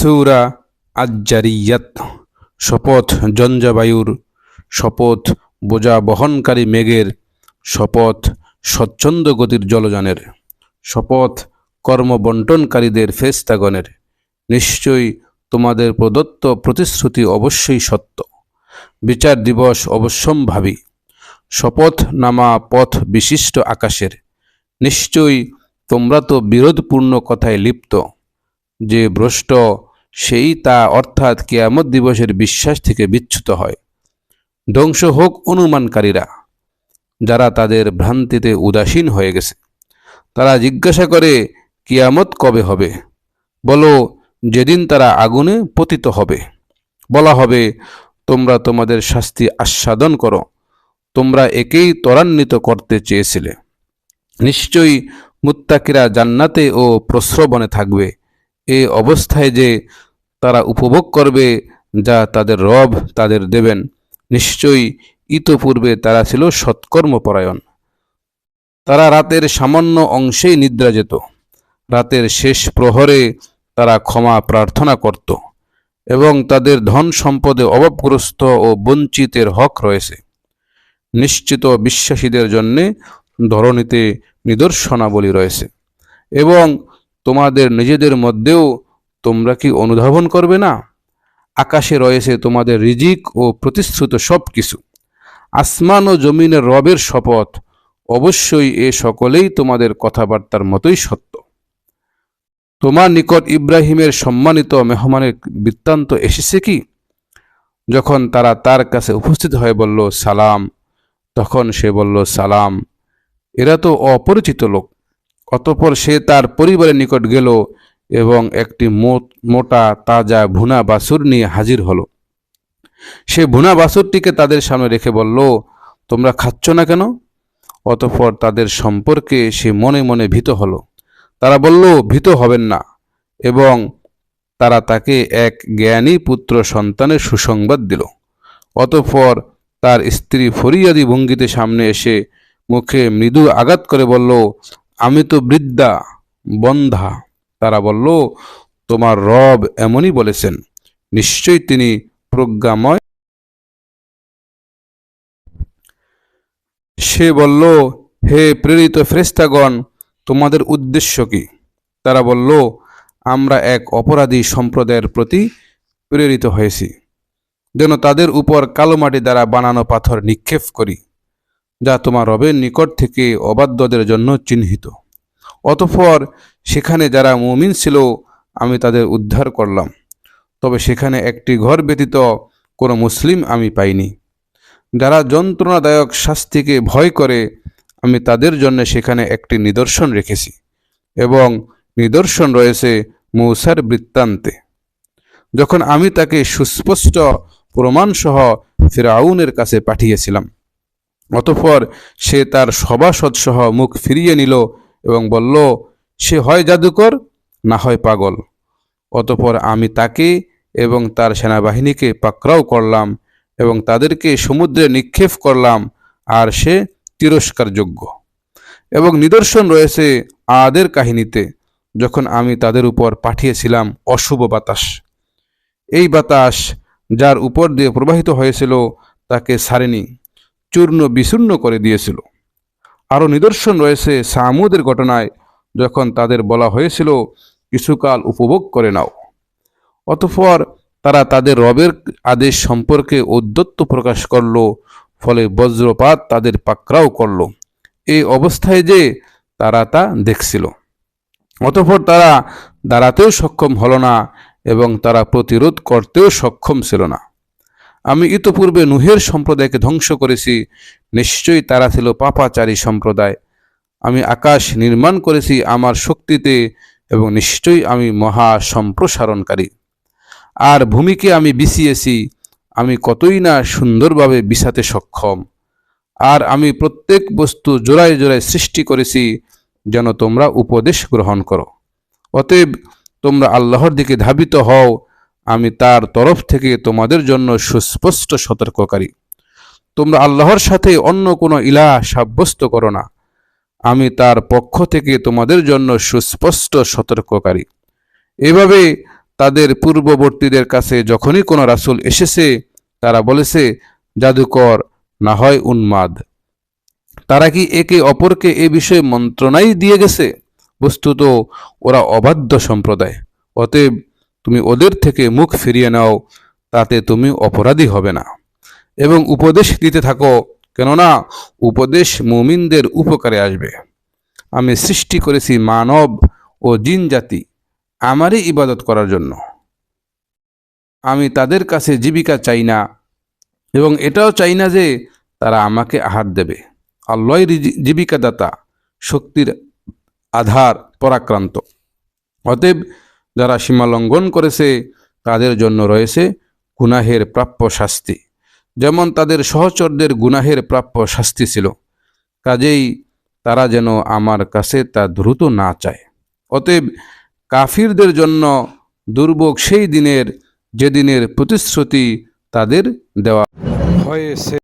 সৌরা আজ্জারিয়াত। শপথ জঞ্জাবায়ুর, শপথ বোঝা বহনকারী মেঘের, শপথ স্বচ্ছন্দ গতির জলযানের, শপথ কর্মবন্টনকারীদের ফেস্তাগণের নিশ্চয়ই তোমাদের প্রদত্ত প্রতিশ্রুতি অবশ্যই সত্য। বিচার দিবস অবশ্যম্ভাবী। শপথ নামা পথ বিশিষ্ট আকাশের। নিশ্চয়ই তোমরা তো বিরোধপূর্ণ কথায় লিপ্ত। যে ভ্রষ্ট সেই তা অর্থাৎ কেয়ামত দিবসের বিশ্বাস থেকে বিচ্যুত হয়। ধ্বংস হোক অনুমানকারীরা, যারা তাদের ভ্রান্তিতে উদাসীন হয়ে গেছে। তারা জিজ্ঞাসা করে, কিয়ামত কবে হবে? বলো, যেদিন তারা আগুনে পতিত হবে। বলা হবে, তোমরা তোমাদের শাস্তি আস্বাদন করো। তোমরা একেই ত্বরান্বিত করতে চেয়েছিলে। নিশ্চয়ই মুত্তাকিরা জান্নাতে ও প্রস্রবণে থাকবে। এ অবস্থায় যে তারা উপভোগ করবে, যা তাদের রব তাদের দেবেন, নিশ্চয়ই ইতপূর্বে তারা ছিল সৎকর্মপরায়ণ। তারা রাতের সামান্য অংশেই নিদ্রা যেত। রাতের শেষ প্রহরে তারা ক্ষমা প্রার্থনা করত এবং তাদের ধন সম্পদে অভাবগ্রস্ত ও বঞ্চিতের হক রয়েছে। নিশ্চিত বিশ্বাসীদের জন্যে ধরণীতে নিদর্শনাবলী রয়েছে এবং তোমাদের নিজেদের মধ্যেও তোমরা কি অনুধাবন করবে না? আকাশে রয়েছে তোমাদের রিজিক ও প্রতিশ্রুত সব কিছু আসমান ও জমিনের রবের শপথ। অবশ্যই এ সকলেই তোমাদের কথাবার্তার মতোই সত্য। তোমার নিকট ইব্রাহিমের সম্মানিত মেহমানের বৃত্তান্ত এসেছে কি? যখন তারা তার কাছে উপস্থিত হয়ে বলল, সালাম। তখন সে বলল, সালাম। এরা তো অপরিচিত লোক। অতঃপর সে তার পরিবারের নিকট গেল এবং একটি মোটা তাজা ভুনা বাসুর নিয়ে হাজির হলো। সে ভুনা বাসুরটিকে তাদের সামনে রেখে বলল, তোমরা খাচ্ছ না কেন? অতপর তাদের সম্পর্কে সে মনে মনে ভীত হলো। তারা বলল, ভীত হবেন না। এবং তারা তাকে এক জ্ঞানী পুত্র সন্তানের সুসংবাদ দিল। অতঃপর তার স্ত্রী ফরিয়াদি ভঙ্গিতে সামনে এসে মুখে মৃদু আঘাত করে বলল আমি তো বৃদ্ধা, বন্ধা। তারা বলল, তোমার রব এমনই বলেছেন, নিশ্চয়ই তিনি প্রজ্ঞাময়। সে বলল, হে প্রেরিত ফ্রেস্তাগণ তোমাদের উদ্দেশ্য কি? তারা বলল, আমরা এক অপরাধী সম্প্রদায়ের প্রতি প্রেরিত হয়েছি, যেন তাদের উপর কালো মাটি দ্বারা বানানো পাথর নিক্ষেপ করি। যা তোমার রবের নিকট থেকে অবাধ্যদের জন্য চিহ্নিত। অতঃপর সেখানে যারা মুমিন ছিল, আমি তাদের উদ্ধার করলাম। তবে সেখানে একটি ঘর ব্যতীত কোনো মুসলিম আমি পাইনি। যারা যন্ত্রণাদায়ক শাস্তিকে ভয় করে, আমি তাদের জন্য সেখানে একটি নিদর্শন রেখেছি এবং নিদর্শন রয়েছে মৌসার বৃত্তান্তে। যখন আমি তাকে সুস্পষ্ট প্রমাণসহ ফেরাউনের কাছে পাঠিয়েছিলাম অতঃপর সে তার সভাসদসহ মুখ ফিরিয়ে নিল এবং বলল, সে হয় জাদুকর না হয় পাগল? অতঃপর আমি তাকে এবং তার সেনাবাহিনীকে পাকড়াও করলাম এবং তাদেরকে সমুদ্রে নিক্ষেপ করলাম, আর সে তিরস্কারযোগ্য। এবং নিদর্শন রয়েছে আদের কাহিনীতে, যখন আমি তাদের উপর পাঠিয়েছিলাম অশুভ বাতাস। এই বাতাস যার উপর দিয়ে প্রবাহিত হয়েছিল, তাকে সারেনি চূর্ণ বিচূর্ণ করে দিয়েছিল। আরও নিদর্শন রয়েছে সামুদের ঘটনায়, যখন তাদের বলা হয়েছিল, কিছুকাল উপভোগ করে নাও। অতঃপর তারা তাদের রবের আদেশ সম্পর্কে ঔদ্ধত্য প্রকাশ করল, ফলে বজ্রপাত তাদের পাকড়াও করল। এই অবস্থায় যে তারা তা দেখছিল। অতঃপর তারা দাঁড়াতেও সক্ষম হলো না এবং তারা প্রতিরোধ করতেও সক্ষম ছিল না। আমি ইতপূর্বে নুহের সম্প্রদায়কে ধ্বংস করেছি, নিশ্চয়ই তারা ছিল পাপাচারী সম্প্রদায়। আমি আকাশ নির্মাণ করেছি আমার শক্তিতে এবং নিশ্চয়ই আমি মহা সম্প্রসারণকারী। আর ভূমিকে আমি বিছিয়েছি, আমি কতই না সুন্দরভাবে বিছাতে সক্ষম। আর আমি প্রত্যেক বস্তু জোড়ায় জোড়ায় সৃষ্টি করেছি যেন তোমরা উপদেশ গ্রহণ করো। অতএব তোমরা আল্লাহর দিকে ধাবিত হও আমি তার তরফ থেকে তোমাদের জন্য সুস্পষ্ট সতর্ককারী। তোমরা আল্লাহর সাথে অন্য কোনো ইলা সাব্যস্ত করো না। আমি তার পক্ষ থেকে তোমাদের জন্য সুস্পষ্ট সতর্ককারী। এভাবে তাদের পূর্ববর্তীদের কাছে যখনই কোনো রাসুল এসেছে, তারা বলেছে, জাদুকর না হয় উন্মাদ। তারা কি একে অপরকে এ বিষয়ে মন্ত্রণাই দিয়ে গেছে? বস্তুত ওরা অবাধ্য সম্প্রদায়। অতএব তুমি ওদের থেকে মুখ ফিরিয়ে নাও, তাতে তুমি অপরাধী হবে না। এবং উপদেশ দিতে থাকো, কেননা উপদেশ মুমিনদের উপকারে আসবে। আমি সৃষ্টি করেছি মানব ও জিন জাতি আমারই ইবাদত করার জন্য। আমি তাদের কাছে জীবিকা চাই না, এবং এটাও চাই না যে তারা আমাকে আহার দেবে। আল্লাহই জীবিকাদাতা, শক্তির আধার, পরাক্রান্ত। অতএব যারা সীমা লঙ্ঘন করেছে, তাদের জন্য রয়েছে গুনাহের প্রাপ্য শাস্তি। যেমন তাদের সহচরদের গুনাহের প্রাপ্য শাস্তি ছিল, কাজেই তারা যেন আমার কাছে তা দ্রুত না চায়। অতএব কাফিরদের জন্য দুর্ভোগ সেই দিনের, যেদিনের প্রতিশ্রুতি তাদের দেওয়া হয়েছে।